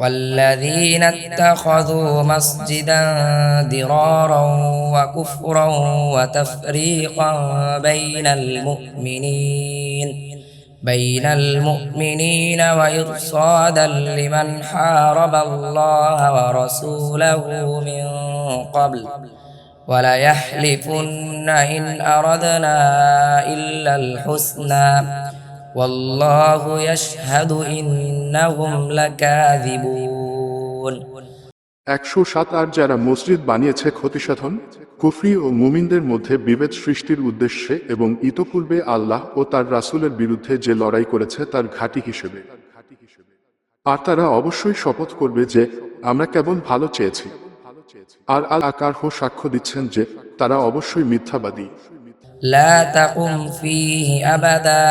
والذين اتخذوا مسجدا ضرارا وكفرا وتفريقا بين المؤمنين بين المؤمنين وإرصادا لمن حارب الله ورسوله من قبل. وليحلفن إن أردنا إلا الحسنى. والله يشهد إنهم لكاذبون একশো সাত আর যারা মসজিদ বানিয়েছে ক্ষতিসাধন কুফরি ও মুমিনদের মধ্যে বিভেদ সৃষ্টির উদ্দেশ্যে এবং ইতপূর্বে আল্লাহ ও তার রাসূলের বিরুদ্ধে যে লড়াই করেছে তার ঘাঁটি হিসেবে আর তারা অবশ্যই শপথ করবে যে আমরা কেবল ভালো চেয়েছি আর আল আকার হো সাক্ষ্য দিচ্ছেন যে তারা অবশ্যই মিথ্যাবাদী لا تقم فيه أبدا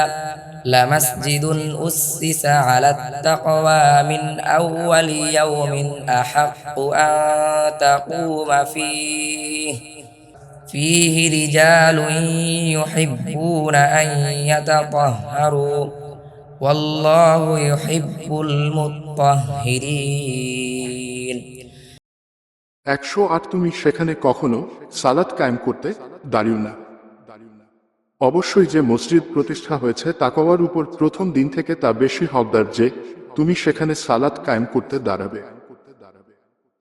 لمسجد أسس على التقوى من أول يوم أحق أن تقوم فيه فيه رجال يحبون أن يتطهروا والله يحب المطهرين একশো আট তুমি সেখানে কখনো সালাত কায়েম করতে দাঁড়িও না অবশ্যই যে মসজিদ প্রতিষ্ঠা হয়েছে তাকওয়ার উপর প্রথম দিন থেকে তা বেশি হকদার যে তুমি সেখানে সালাত কায়েম করতে দাঁড়াবে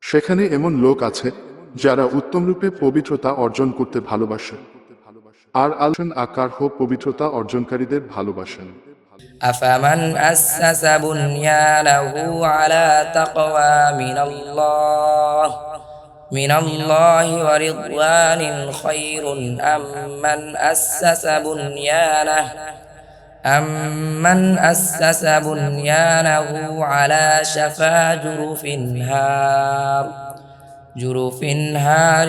সেখানে এমন লোক আছে যারা উত্তমরূপে পবিত্রতা অর্জন করতে ভালোবাসে আর আলসন আকার হো পবিত্রতা অর্জনকারীদের ভালোবাসেন أفمن أسس بنيانه على تقوى من الله من الله ورضوان خير أم من أسس بنيانه أمن أسس بنيانه على شفا جرف هار جرف هار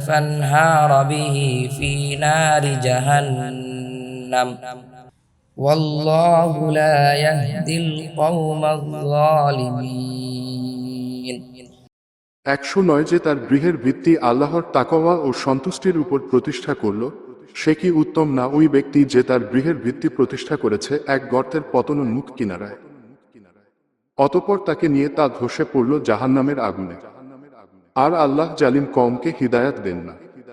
فانهار به في نار جهنم. والله لا يهدي القوم الظالمين. একশো নয় যে তার গৃহের ভিত্তি আল্লাহর তাকওয়া ও সন্তুষ্টির উপর প্রতিষ্ঠা করল, সে কি উত্তম না ওই ব্যক্তি যে তার গৃহের ভিত্তি প্রতিষ্ঠা করেছে এক গর্তের পতন মুখ কিনারায়? অতপর তাকে নিয়ে তা ধসে পড়ল জাহান্নামের আগুনে। আর আল্লাহ জালিম কমকে হিদায়াত দেন না।